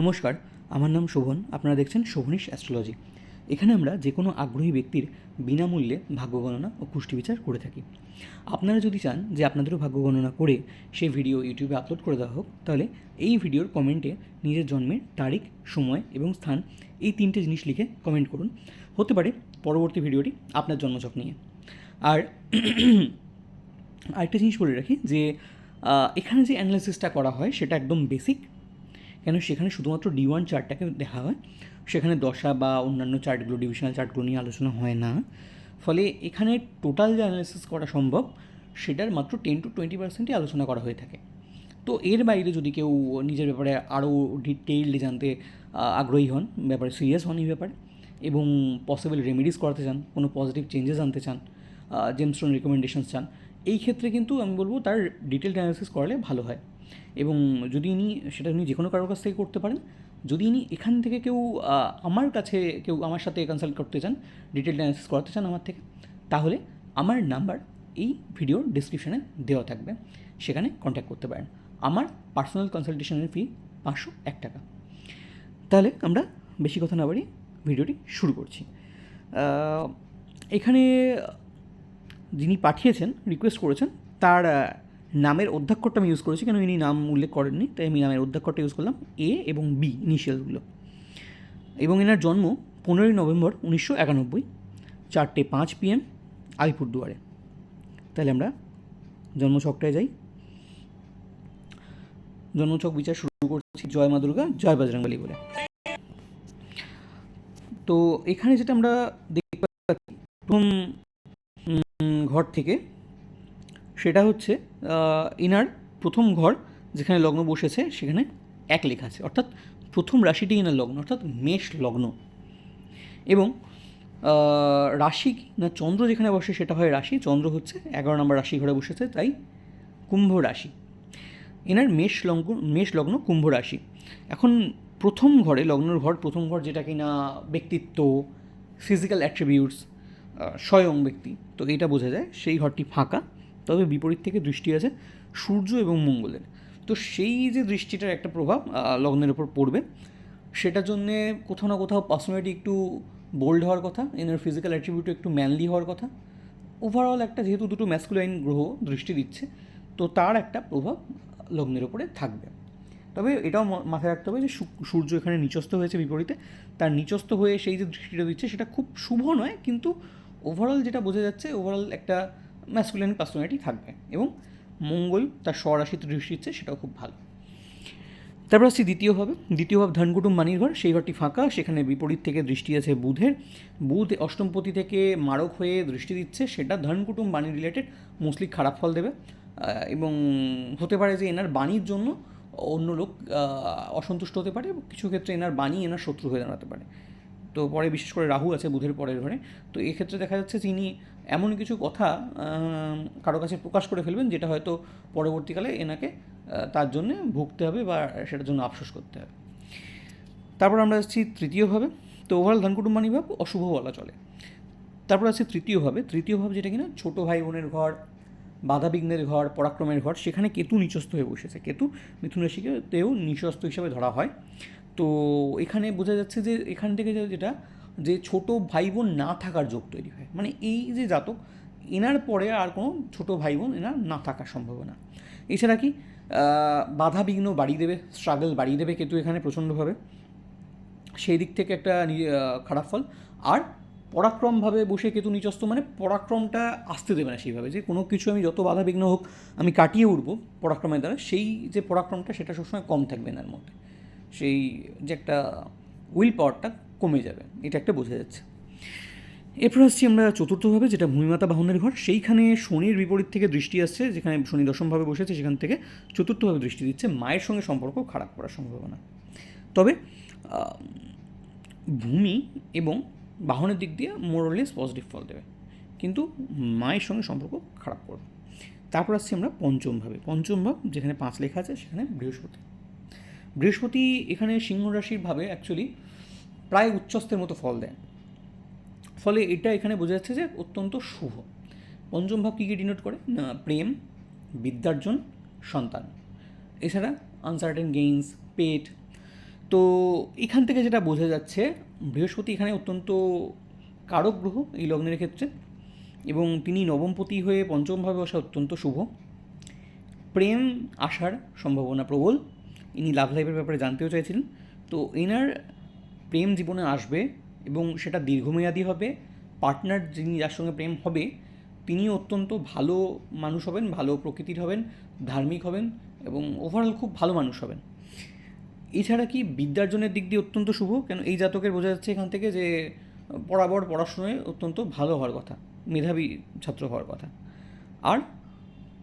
নমস্কার, আমার নাম শোভন, আপনারা দেখছেন শোভনিশ অ্যাস্ট্রোলজি। এখানে আমরা যে কোনো আগ্রহী ব্যক্তির বিনামূল্যে ভাগ্য গণনা ও কুষ্টি বিচার করে থাকি। আপনারা যদি চান যে আপনাদেরও ভাগ্য গণনা করে সেই ভিডিও ইউটিউবে আপলোড করে দেওয়া হোক, তাহলে এই ভিডিওর কমেন্টে নিজের জন্মের তারিখ, সময় এবং স্থান এই তিনটে জিনিস লিখে কমেন্ট করুন। হতে পারে পরবর্তী ভিডিওটি আপনার জন্মছক নিয়ে। আর আরেকটা জিনিস বলে রাখি যে এখানে যে অ্যানালিসিসটা করা হয় সেটা একদম বেসিক কেন সেখানে শুধুমাত্র ডি ওয়ান চার্টটাকে দেখা হয়? সেখানে দশা বা অন্যান্য চার্টগুলো ডিভিশনাল চার্টগুলো নিয়ে আলোচনা হয় না। ফলে এখানে টোটাল যে অ্যানালিসিস করা সম্ভব, সেটার মাত্র টেন টু টোয়েন্টি পার্সেন্টই আলোচনা করা হয়ে থাকে। তো এর বাইরে যদি কেউ নিজের ব্যাপারে আরও ডিটেইলড জানতে আগ্রহী হন, ব্যাপারে সিরিয়াস হন এই ব্যাপারে, এবং পসিবল রেমেডিস করাতে চান, কোনো পজিটিভ চেঞ্জেস আনতে চান জেমস্টোন রিকমেন্ডেশনস চান এই ক্ষেত্রে কিন্তু আমি বলব তার ডিটেলড অ্যানালিসিস করালে ভালো হয়। এবং যদি ইনি, সেটা উনি যে কোনো কারোর কাছ থেকে করতে পারেন, যদি ইনি এখান থেকে কেউ আমার কাছে কেউ আমার সাথে কনসাল্ট করতে চান ডিটেলড অ্যানালিসিস করাতে চান আমার থেকে, তাহলে আমার নাম্বার এই ভিডিওর ডিসক্রিপশানে দেওয়া থাকবে। সেখানে কন্ট্যাক্ট করতে পারেন। আমার পার্সোনাল কনসালটেশনের ফি পাঁচশো এক টাকা। তাহলে আমরা বেশি কথা না বাড়ি ভিডিওটি শুরু করছি। এখানে যিনি পাঠিয়েছেন রিকোয়েস্ট করেছেন, তার নামের অধ্যাক্ষরটা আমি ইউজ করেছি, কেন ইনি নাম উল্লেখ করেননি, তাই আমি নামের অধ্যাক্ষরটা ইউজ করলাম এ এবং বি ইনিশিয়ালগুলো এবং এনার জন্ম পনেরোই নভেম্বর উনিশশো একানব্বই, চারটে পাঁচ পিএম আলিপুরদুয়ারে। তাহলে আমরা জন্মছকটায় যাই। জন্মছক বিচার শুরু করছি জয় মা দুর্গা, জয় বজরংবলী বলে। তো এখানে যেটা আমরা দেখতে পাচ্ছি, প্রথম ঘর থেকে, সেটা হচ্ছে ইনার প্রথম ঘর যেখানে লগ্ন বসেছে, সেখানে এক লেখা আছে। অর্থাৎ প্রথম রাশিটি ইনার লগ্ন, অর্থাৎ মেষ লগ্ন। এবং রাশি না চন্দ্র যেখানে বসে সেটা হয় রাশি, চন্দ্র হচ্ছে এগারো নম্বর রাশি ঘরে বসেছে, তাই কুম্ভ রাশি। এনার মেষ লগ্ন মেষ লগ্ন কুম্ভ রাশি। এখন প্রথম ঘরে, লগ্নর ঘর, প্রথম ঘর যেটা কিনা ব্যক্তিত্ব ফিজিক্যাল অ্যাট্রিবিউটস স্বয়ং ব্যক্তি। তো এটা বোঝা যায়, সেই ঘরটি ফাঁকা, তবে বিপরীত থেকে দৃষ্টি আছে সূর্য এবং মঙ্গলের। তো সেই যে দৃষ্টিটার একটা প্রভাব লগ্নের ওপর পড়বে সেটার জন্যে কোথাও না কোথাও পার্সোনালিটি একটু বোল্ড হওয়ার কথা এনার ফিজিক্যাল অ্যাট্রিবিউট একটু ম্যানলি হওয়ার কথা। ওভারঅল একটা যেহেতু দুটো ম্যাসকুলাইন গ্রহ দৃষ্টি দিচ্ছে, তো তার একটা প্রভাব লগ্নের ওপরে থাকবে। তবে এটাও মাথায় রাখতে হবে যে সূর্য এখানে নিচস্থ হয়েছে বিপরীতে। তার নিচস্থ হয়ে সেই যে দৃষ্টিটা দিচ্ছে, সেটা খুব শুভ নয়, কিন্তু ওভারঅল যেটা বোঝা যাচ্ছে ওভারঅল একটা ম্যাসকুলাইন পার্সোনালিটি থাকবে এবং মঙ্গল তার স্বরাশিতে দৃষ্টি দিচ্ছে সেটাও খুব ভালো। তারপর আসছি দ্বিতীয় ভাবে। দ্বিতীয় ভাব ধনকুটুম মানির ঘর সেই ঘরটি ফাঁকা, সেখানে বিপরীত থেকে দৃষ্টি আছে বুধের। বুধ অষ্টমপতি থেকে মারক হয়ে দৃষ্টি দিচ্ছে, সেটা ধনকুটুম বাণী রিলেটেড মোস্টলি খারাপ ফল দেবে। এবং হতে পারে যে এনার বাণীর জন্য অন্য লোক অসন্তুষ্ট হতে পারে কিছু ক্ষেত্রে এনার বাণী এনার শত্রু হয়ে দাঁড়াতে পারে। তো পরে বিশেষ করে রাহু আছে বুধের পরের ঘরে, তো এক্ষেত্রে দেখা যাচ্ছে তিনি এমন কিছু কথা কারও কাছে প্রকাশ করে ফেলবেন যেটা হয়তো পরবর্তীকালে এনাকে তার জন্যে ভুগতে হবে বা সেটার জন্য আফসোস করতে হবে। তারপর আমরা আসছি তৃতীয়ভাবে তো ওভারঅল ধনকুটুম্বানি ভাব অশুভ বলা চলে। তারপর আছে তৃতীয়ভাবে তৃতীয় ভাব যেটা কিনা ছোটো ভাই বোনের ঘর বাধা বিঘ্নের ঘর, পরাক্রমের ঘর, সেখানে কেতু নিচস্থ হয়ে বসেছে। কেতু মিথুন রাশিকেতেও নিচস্থ হিসাবে ধরা হয়। তো এখানে বোঝা যাচ্ছে যে এখান থেকে যেটা, যে ছোট ভাই বোন না থাকার যোগ তৈরি হয়। মানে এই যে জাতক, এনার পরে আর কোনো ছোট ভাই বোন এনার না থাকার সম্ভাবনা। এছাড়া কি বাধা বিঘ্ন বাড়িয়ে দেবে স্ট্রাগল বাড়িয়ে দেবে কেতু এখানে প্রচণ্ডভাবে। সেই দিক থেকে একটা খারাপ ফল। আর পরাক্রমভাবে বসে কেতু নিচস্ত মানে পরাক্রমটা আসতে দেবে না সেইভাবে। যে কোনো কিছু আমি যত বাধা বিঘ্ন হোক, আমি কাটিয়ে উঠবো পরাক্রমের দ্বারা, সেই যে পরাক্রমটা সেটা সবসময় কম থাকবে এনার মধ্যে। সেই যে একটা উইল পাওয়ারটা কমে যাবে, এটা একটা বোঝা যাচ্ছে। এরপর আসছি আমরা চতুর্থভাবে, যেটা ভূমিমাতা বাহনের ঘর, সেইখানে শনির বিপরীত থেকে দৃষ্টি আসছে, যেখানে শনি দশমভাবে বসেছে, সেখান থেকে চতুর্থভাবে দৃষ্টি দিচ্ছে, মায়ের সঙ্গে সম্পর্ক খারাপ করার সম্ভাবনা। তবে ভূমি এবং বাহনের দিক দিয়ে মোরলেস পজিটিভ ফল দেবে, কিন্তু মায়ের সঙ্গে সম্পর্ক খারাপ করবে। তারপর আসছি আমরা পঞ্চম ভাবে পঞ্চম ভাব যেখানে পাঁচ লেখা আছে, সেখানে বৃহস্পতি। বৃহস্পতি এখানে সিংহ রাশির ভাবে অ্যাকচুয়ালি প্রায় উচ্চস্তের মতো ফল দেয় ফলে এটা এখানে বোঝা যাচ্ছে যে অত্যন্ত শুভ। পঞ্চম ভাব কী কী ডিনোট করে? না, প্রেম, বিদ্যার্জন, সন্তান। এছাড়া আনসার্টেন গেইনস পেট তো এখান থেকে যেটা বোঝা যাচ্ছে, বৃহস্পতি এখানে অত্যন্ত কারক গ্রহ এই লগ্নের ক্ষেত্রে এবং তিনি নবমপতি হয়ে পঞ্চমভাবে বসা অত্যন্ত শুভ। প্রেম আসার সম্ভাবনা প্রবল। ইনি লাভ লাইফের ব্যাপারে জানতেও চাইছিলেন। তো এনার প্রেম জীবনে আসবে এবং সেটা দীর্ঘমেয়াদী হবে। পার্টনার যিনি যার সঙ্গে প্রেম হবে তিনি অত্যন্ত ভালো মানুষ হবেন, ভালো প্রকৃতির হবেন, ধার্মিক হবেন এবং ওভারঅল খুব ভালো মানুষ হবেন। এছাড়া কি বিদ্যার্জনের দিক দিয়ে অত্যন্ত শুভ? কেন এই জাতকের বোঝা যাচ্ছে এখান থেকে যে বরাবর পড়াশোনায় অত্যন্ত ভালো হওয়ার কথা, মেধাবী ছাত্র হওয়ার কথা। আর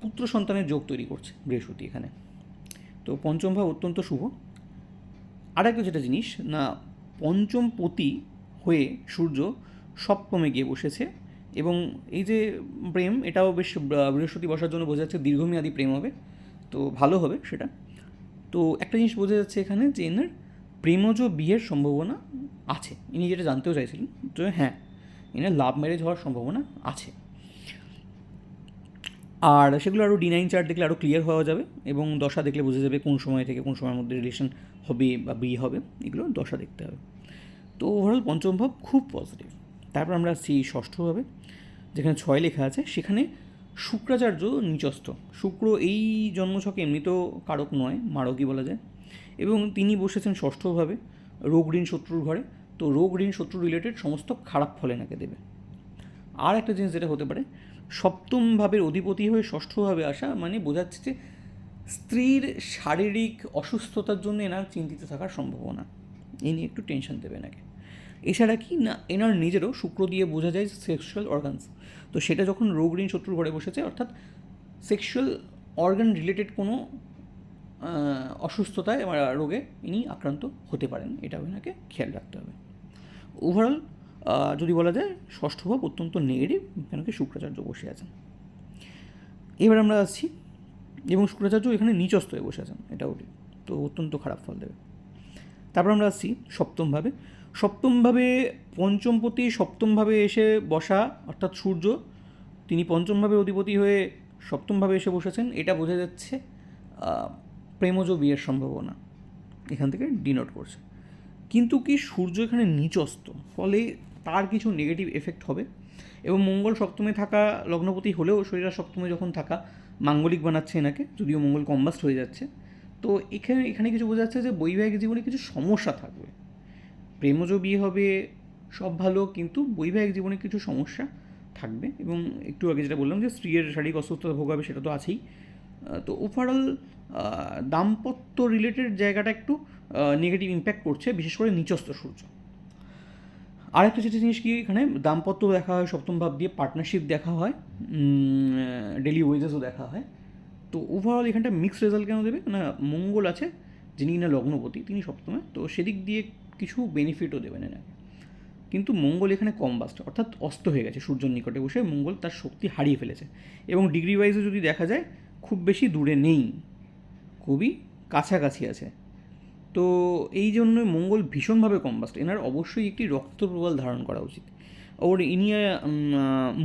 পুত্র সন্তানের যোগ তৈরি করছে বৃহস্পতি এখানে। তো পঞ্চম ভাব অত্যন্ত শুভ। আর একটা যেটা জিনিস, না, পঞ্চম পতি হয়ে সূর্য সপ্তমে গিয়ে বসেছে এবং এই যে প্রেম, এটাও বেশ বৃহস্পতি বসার জন্য বোঝা যাচ্ছে দীর্ঘমেয়াদী প্রেম হবে, তো ভালো হবে সেটা। তো একটা জিনিস বোঝা যাচ্ছে এখানে যে এনার প্রেমজ বিয়ের সম্ভাবনা আছে। ইনি যেটা জানতেও চাইছিলেন তো হ্যাঁ এনার লাভ ম্যারেজ হওয়ার সম্ভাবনা আছে। আর সেগুলো আরও ডি নাইন চার্ট দেখলে আরও ক্লিয়ার হওয়া যাবে এবং দশা দেখলে বোঝা যাবে কোন সময় থেকে কোন সময়ের মধ্যে রিলেশন হবে বা বিয়ে হবে, এগুলো দশা দেখতে হবে। তো ওভারঅল পঞ্চম ভাব খুব পজিটিভ তারপর আমরা আসছি ষষ্ঠভাবে যেখানে ছয় লেখা আছে, সেখানে শুক্রাচার্য নিচস্থ। শুক্র এই জন্মছকে এমনিতেও কারক নয়, মারকই বলা যায়। এবং তিনি বসেছেন ষষ্ঠভাবে রোগ ঋণ শত্রুর ঘরে। তো রোগ ঋণ শত্রু রিলেটেড সমস্ত খারাপ ফল এনাকে দেবে। আর একটা জিনিস যেটা হতে পারে সপ্তম ভাবের অধিপতি হয়ে ষষ্ঠভাবে আসা মানে বোঝাচ্ছে যে স্ত্রীর শারীরিক অসুস্থতার জন্য এনার চিন্তিত থাকার সম্ভাবনা। এ নিয়ে একটু টেনশন দেবে এনাকে এছাড়া কি না, এনার নিজেরও শুক্র দিয়ে বোঝা যায় সেক্সুয়াল অর্গানস তো সেটা যখন রোগ ঋণ শত্রুর ঘরে বসেছে, অর্থাৎ সেক্সুয়াল অর্গান রিলেটেড কোনো অসুস্থতায় রোগে ইনি আক্রান্ত হতে পারেন। এটাও এনাকে খেয়াল রাখতে হবে। ওভারঅল যদি বলা যায়, ষষ্ঠ ভাব অত্যন্ত নেগেটিভ কেন কি শুক্রাচার্য বসে আছেন। এবার আমরা আসছি, এবং শুক্রাচার্য এখানে নিচস্থ হয়ে বসে আছেন এটাও। তো অত্যন্ত খারাপ ফল দেবে। তারপর আমরা আসছি সপ্তমভাবে সপ্তমভাবে পঞ্চমপতি সপ্তমভাবে এসে বসা, অর্থাৎ সূর্য, তিনি পঞ্চমভাবে অধিপতি হয়ে সপ্তমভাবে এসে বসেছেন, এটা বোঝা যাচ্ছে প্রেমজ বিয়ের সম্ভাবনা। এখান থেকে ডিনোট করছে। কিন্তু কি সূর্য এখানে নিচস্ত ফলে তার কিছু নেগেটিভ এফেক্ট হবে। এবং মঙ্গল সপ্তমে থাকা লগ্নপতি হলেও শরীরা সপ্তমে যখন থাকা, মাঙ্গলিক বানাচ্ছে এনাকে, যদিও মঙ্গল কম্বাস্ট হয়ে যাচ্ছে। তো এখানে এখানে কিছু বোঝা যাচ্ছে যে বৈবাহিক জীবনে কিছু সমস্যা থাকবে। প্রেমজ বিয়ে হবে, সব ভালো, কিন্তু বৈবাহিক জীবনে কিছু সমস্যা থাকবে। এবং একটু আগে যেটা বললাম যে স্ত্রীর শারীরিক অসুস্থতা ভোগ হবে, সেটা তো আছেই। তো ওভারঅল দাম্পত্য রিলেটেড জায়গাটা একটু নেগেটিভ ইম্প্যাক্ট করছে, বিশেষ করে নিচস্থ সূর্য। আরেকটা যেটা জিনিস কি, এখানে দাম্পত্য দেখা হয়, সপ্তম ভাব দিয়ে পার্টনারশিপ দেখা হয় ডেলি ওয়েজেসও দেখা হয়। তো ওভারঅল এখানটা মিক্সড রেজাল্ট কেন দেবে? না, মঙ্গল আছে, যিনি না লগ্নপতি, তিনি সপ্তমে। তো সেদিক দিয়ে কিছু বেনিফিটও দেবেন এনাকে কিন্তু মঙ্গল এখানে কম বাস্ট অর্থাৎ অস্ত হয়ে গেছে, সূর্যের নিকটে বসে মঙ্গল তার শক্তি হারিয়ে ফেলেছে। এবং ডিগ্রি ওয়াইজে যদি দেখা যায়, খুব বেশি দূরে নেই। খুবই কাছাকাছি আছে। তো এই জন্য মঙ্গল ভীষণভাবে কম্বাস্ট এনার অবশ্যই একটি রক্ত প্রবাল ধারণ করা উচিত। ওর ইনি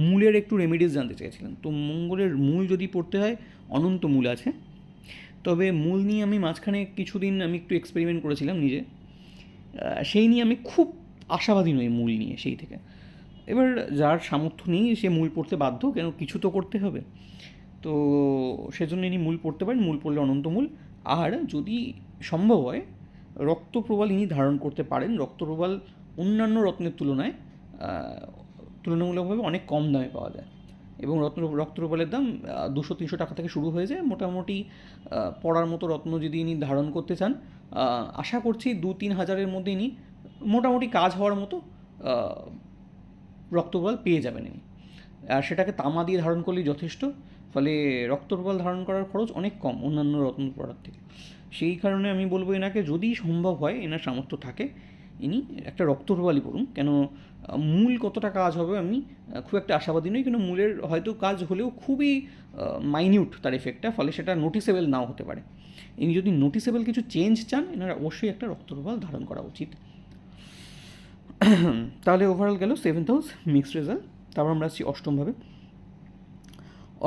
মূলের একটু রেমেডিস জানতে চেয়েছিলেন। তো মঙ্গলের মূল যদি পড়তে হয়, অনন্ত মূল আছে। তবে মূল নিয়ে আমি মাঝখানে কিছুদিন আমি একটু এক্সপেরিমেন্ট করেছিলাম নিজে। সেই নিয়ে আমি খুব আশাবাদী নই মূল নিয়ে সেই থেকে। এবার যার সামর্থ্য নেই, সে মূল পড়তে বাধ্য, কেন কিছু তো করতে হবে। তো সেজন্য ইনি মূল পড়তে পারেন, মূল পড়লে অনন্ত মূল। আর যদি সম্ভব হয় রক্তপ্রবাল ইনি ধারণ করতে পারেন। রক্তপ্রবাল অন্যান্য রত্নের তুলনায় তুলনামূলকভাবে অনেক কম দামে পাওয়া যায়। এবং রত্ন, রক্তপ্রবালের দাম দুশো, তিনশো টাকা থেকে শুরু হয়ে যায়। মোটামুটি পড়ার মতো রত্ন যদি ইনি ধারণ করতে চান আশা করছি দু, তিন হাজারের মধ্যে ইনি মোটামুটি কাজ হওয়ার মতো রক্তপ্রবাল পেয়ে যাবেন ইনি। আর সেটাকে তামা দিয়ে ধারণ করলেই যথেষ্ট, ফলে রক্তপ্রবাল ধারণ করার খরচ অনেক কম অন্যান্য রত্ন পড়ার থেকে। সেই কারণে আমি বলব এনাকে, যদি সম্ভব হয়, এনার সামর্থ্য থাকে, ইনি একটা রক্তপ্রবালই পড়ুন কেন, মূল কতটা কাজ হবে আমি খুব একটা আশাবাদী নই, কিন্তু মূলের হয়তো কাজ হলেও খুবই মাইনিউট তার এফেক্টটা ফলে সেটা নোটিসেবল নাও হতে পারে। ইনি যদি নোটিসেবল কিছু চেঞ্জ চান, এনার অবশ্যই একটা রক্তপ্রবাল ধারণ করা উচিত। তাহলে ওভারঅল গেল সেভেন্থ হাউস মিক্সড রেজাল্ট তারপর আমরা আসছি অষ্টমভাবে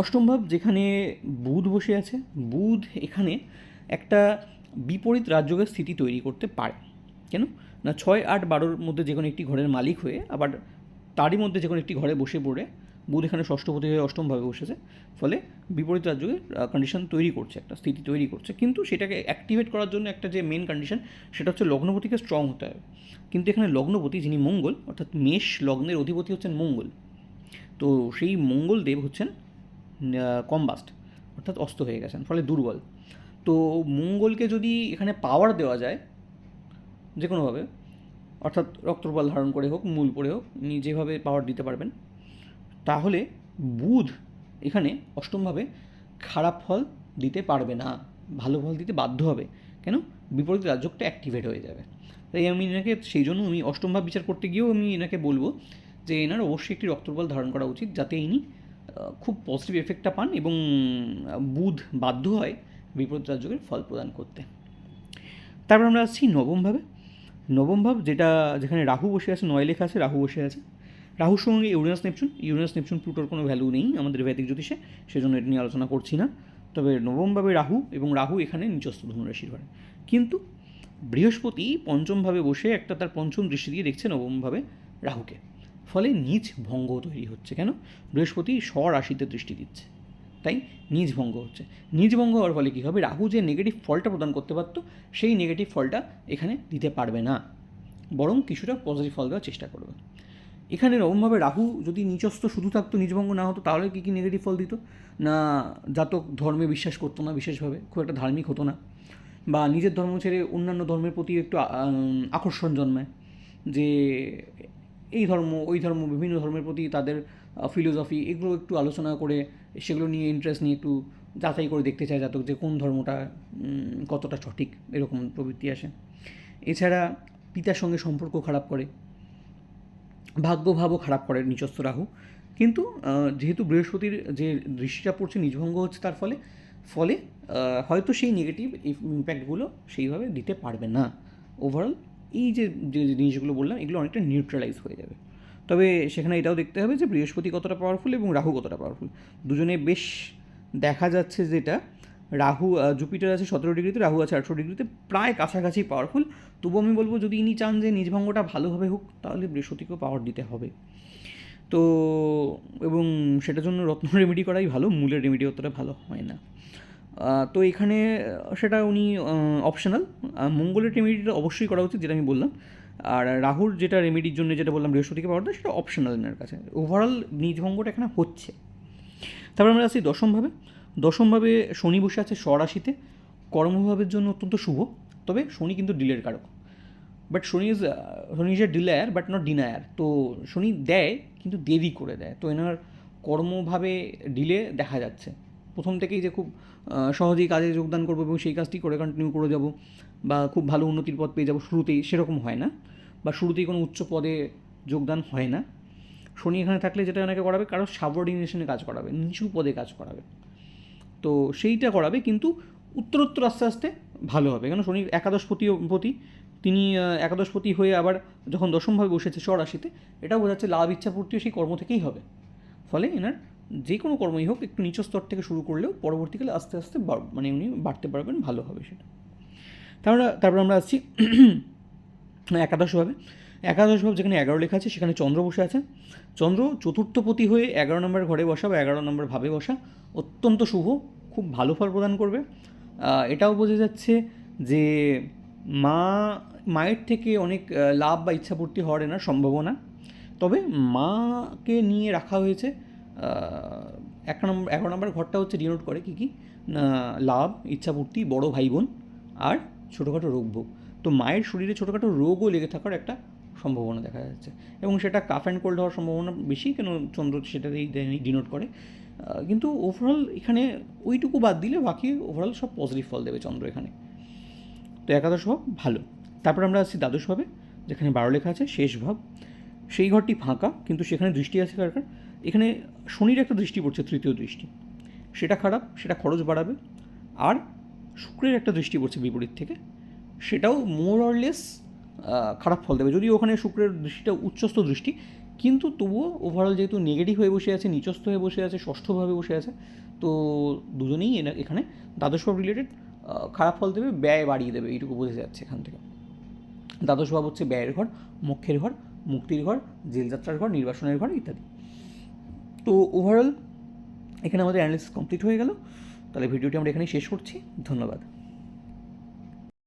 অষ্টম ভাব যেখানে বুধ বসে আছে, বুধ এখানে একটা বিপরীত রাজযোগের স্থিতি তৈরি করতে পারে। কেন? না, ছয়, আট, বারোর মধ্যে যে কোনো একটি ঘরের মালিক হয়ে, আবার তারই মধ্যে যে কোনো একটি ঘরে বসে পড়ে, বুধ এখানে ষষ্ঠপতি হয়ে অষ্টমভাবে বসেছে, ফলে বিপরীত রাজ্যকে কন্ডিশন তৈরি করছে, একটা স্থিতি তৈরি করছে। কিন্তু সেটাকে অ্যাক্টিভেট করার জন্য একটা যে মেন কন্ডিশন সেটা হচ্ছে লগ্নপতিকে স্ট্রং হতে হবে। কিন্তু এখানে লগ্নপতি যিনি মঙ্গল, অর্থাৎ মেষ লগ্নের অধিপতি হচ্ছেন মঙ্গল। তো সেই মঙ্গল দেব হচ্ছেন কম্বাস্ট, অর্থাৎ অস্ত হয়ে গেছেন, ফলে দুর্বল। তো মঙ্গলকে যদি এখানে পাওয়ার দেওয়া যায় যে কোনোভাবে অর্থাৎ রক্তপাল ধারণ করে হোক, মূল পড়ে হোক, উনি যেভাবে পাওয়ার দিতে পারবেন, তাহলে বুধ এখানে অষ্টমভাবে খারাপ ফল দিতে পারবে না, ভালো ফল দিতে বাধ্য হবে। কেন? বিপরীত রাজ্যকটা অ্যাক্টিভেট হয়ে যাবে। তাই আমি এনাকে, সেই জন্য আমি অষ্টমভাব বিচার করতে গিয়েও আমি এনাকে বলব যে এনার অবশ্যই একটি রক্তপাল ধারণ করা উচিত, যাতে ইনি খুব পজিটিভ এফেক্টটা পান এবং বুধ বাধ্য হয় বিপরীত রাজ্যকের ফল প্রদান করতে। তারপর আমরা আসছি নবমভাবে নবম ভাব যেটা, যেখানে রাহু বসে আছে, নয় লেখা আছে, রাহু বসে আছে। রাহুর সঙ্গে ইউরেনাস নেপচুন। ইউরেনাস নেপচুন প্লুটোর কোনো ভ্যালু নেই আমাদের ভৌতিক জ্যোতিষে, সেজন্য এটা নিয়ে আলোচনা করছি না। তবে নবমভাবে রাহু এবং রাহু এখানে নিচস্থ ধনুরাশির ঘরে। কিন্তু বৃহস্পতি পঞ্চমভাবে বসে একটা তার পঞ্চম দৃষ্টি দিয়ে দেখছে নবমভাবে রাহুকে। ফলে নিজ ভঙ্গ তৈরি হচ্ছে কেন? বৃহস্পতি স্বরাশিতে দৃষ্টি দিচ্ছে। তাই নিজ ভঙ্গ হচ্ছে। নিজ ভঙ্গ হওয়ার ফলে কী হবে? রাহু যে নেগেটিভ ফলটা প্রদান করতে পারতো, সেই নেগেটিভ ফলটা এখানে দিতে পারবে না। বরং কিছুটা পজিটিভ ফল দেওয়ার চেষ্টা করবে। এখানে নবমভাবে রাহু যদি নিজস্ব শুধু থাকতো নিজভঙ্গ না হতো, তাহলে কী কী নেগেটিভ ফল দিত? না, জাতক ধর্মে বিশ্বাস করতো না বিশেষভাবে, খুব একটা ধার্মিক হতো না। বা নিজের ধর্ম ছেড়ে অন্যান্য ধর্মের প্রতি একটু আকর্ষণ জন্মায়। যে এই ধর্ম, ওই ধর্ম, বিভিন্ন ধর্মের প্রতি তাদের ফিলোসফি এগুলো একটু আলোচনা করে সেগুলো নিয়ে ইন্টারেস্ট নিয়ে একটু যাচাই করে দেখতে চায় জাতক যে কোন ধর্মটা কতটা সঠিক, এরকম প্রবৃত্তি আসে। এছাড়া পিতার সঙ্গে সম্পর্ক খারাপ করে, ভাগ্যভাবও খারাপ করে নিচস্থ রাহু। কিন্তু যেহেতু বৃহস্পতির যে দৃষ্টিটা পড়ছে নিজভঙ্গ হচ্ছে তার ফলে ফলে হয়তো সেই নেগেটিভ ইম্প্যাক্টগুলো সেইভাবে দিতে পারবে না। ওভারঅল এই যে যে জিনিসগুলো বললাম, এগুলো অনেকটা নিউট্রালাইজ হয়ে যাবে। তবে সেখানে এটাও দেখতে হবে যে বৃহস্পতি কতটা পাওয়ারফুল এবং রাহু কতটা পাওয়ারফুল দুজনে বেশ দেখা যাচ্ছে যেটা। রাহু জুপিটার আছে সতেরো ডিগ্রিতে, রাহু আছে আঠেরো ডিগ্রিতে, প্রায় কাছাকাছি পাওয়ারফুল তবু আমি বলব, যদি ইনি চান যে নিজভঙ্গটা ভালোভাবে হোক, তাহলে বৃহস্পতিকেও পাওয়ার দিতে হবে। তো, এবং সেটার জন্য রত্ন রেমেডি করাই ভালো, মূলের রেমেডি অতটা ভালো হয় না। তো এখানে, সেটা উনি অপশনাল মঙ্গলের রেমেডিটা অবশ্যই করা উচিত, যেটা আমি বললাম। আর রাহুর যেটা রেমেডির জন্য যেটা বললাম বৃহস্পতিকে পাওয়ার দেয় সেটা অপশনাল এনার কাছে। ওভারঅল নিজভঙ্গটা এখানে হচ্ছে। তারপর আমরা আসি দশমভাবে দশমভাবে শনি বসে আছে স্বরাশিতে। কর্মভাবের জন্য অত্যন্ত শুভ। তবে শনি কিন্তু ডিলের কারক। But Shani is Shani is a delayer but not denier তো শনি দেয়, কিন্তু দেরি করে দেয়। তো এনার কর্মভাবে ডিলে দেখা যাচ্ছে। প্রথম থেকেই যে খুব সহজেই কাজে যোগদান করব এবং সেই কাজটি করে কন্টিনিউ করে যাব। বা খুব ভালো উন্নতির পথ পেয়ে যাব শুরুতেই, সেরকম হয় না। বা শুরুতেই কোনো উচ্চ পদে যোগদান হয় না। শনি এখানে থাকলে যেটা অনেকে করাবে, কারও সাবঅর্ডিনেশনে কাজ করাবে, নিচু পদে কাজ করাবে। তো সেইটা করাবে, কিন্তু উত্তরোত্তর আস্তে আস্তে ভালো হবে। কেন? শনির একাদশপতি পতি তিনি একাদশপতি হয়ে আবার যখন দশমভাবে বসেছে স্বরাশিতে এটাও বোঝাচ্ছে লাভ ইচ্ছাপূর্তিও সেই কর্ম থেকেই হবে। ফলে এনার যে কোনো কর্মই হোক, একটু নিচ স্তর থেকে শুরু করলেও পরবর্তীকালে আস্তে আস্তে মানে উনি বাড়তে পারবেন, ভালো হবে সেটা। তারপরে, তারপর আমরা আসছি একাদশভাবে। একাদশভাব যেখানে এগারো লেখা আছে, সেখানে চন্দ্র বসে আছে। চন্দ্র চতুর্থপতি হয়ে এগারো নম্বর ঘরে বসা বা এগারো নম্বর ভাবে বসা অত্যন্ত শুভ, খুব ভালো ফল প্রদান করবে। এটাও বোঝা যাচ্ছে যে মা, মায়ের থেকে অনেক লাভ বা ইচ্ছাপূর্তি হওয়ার এনার সম্ভাবনা। তবে মাকে নিয়ে রাখা হয়েছে এক নম্বর, এগারো নম্বর ঘরটা হচ্ছে ডিনোট করে কী কী? লাভ, ইচ্ছাপূর্তি, বড় ভাই বোন আর ছোটোখাটো রোগ ভোগ তো মায়ের শরীরে ছোটোখাটো রোগও লেগে থাকার একটা সম্ভাবনা দেখা যাচ্ছে। এবং সেটা কাফ অ্যান্ড কোল্ড হওয়ার সম্ভাবনা বেশি, কেন চন্দ্র সেটাতেই ডিনোট করে। কিন্তু ওভারঅল এখানে ওইটুকু বাদ দিলে বাকি ওভারঅল সব পজিটিভ ফল দেবে চন্দ্র এখানে। তো একাদশ ভাব ভালো। তারপর আমরা আসছি দ্বাদশ ভাবে, যেখানে বারো লেখা আছে, শেষ ভাব। সেই ঘরটি ফাঁকা, কিন্তু সেখানে দৃষ্টি আছে কার কার? এখানে শনির একটা দৃষ্টি পড়ছে, তৃতীয় দৃষ্টি। সেটা খারাপ, সেটা খরচ বাড়াবে। আর শুক্রের একটা দৃষ্টি পড়ছে বিপরীত থেকে, সেটাও মোর অরলেস খারাপ ফল দেবে। যদিও ওখানে শুক্রের দৃষ্টিটা উচ্চস্থ দৃষ্টি, কিন্তু তবুও ওভারঅল যেহেতু নেগেটিভ হয়ে বসে আছে, নিচস্থ হয়ে বসে আছে, ষষ্ঠভাবে বসে আছে, তো দুজনেই এখানে দ্বাদশ ভাব রিলেটেড খারাপ ফল দেবে, ব্যয় বাড়িয়ে দেবে, এইটুকু বোঝা যাচ্ছে এখান থেকে। দ্বাদশ ভাব হচ্ছে ব্যয়ের ঘর, মোক্ষের ঘর, মুক্তির ঘর, জেলযাত্রার ঘর, নির্বাসনের ঘর, ইত্যাদি। তো ওভারঅল এখানে আমাদের অ্যানালিসিস কমপ্লিট হয়ে গেল। তাহলে ভিডিওটি আমরা এখানেই শেষ করছি। ধন্যবাদ।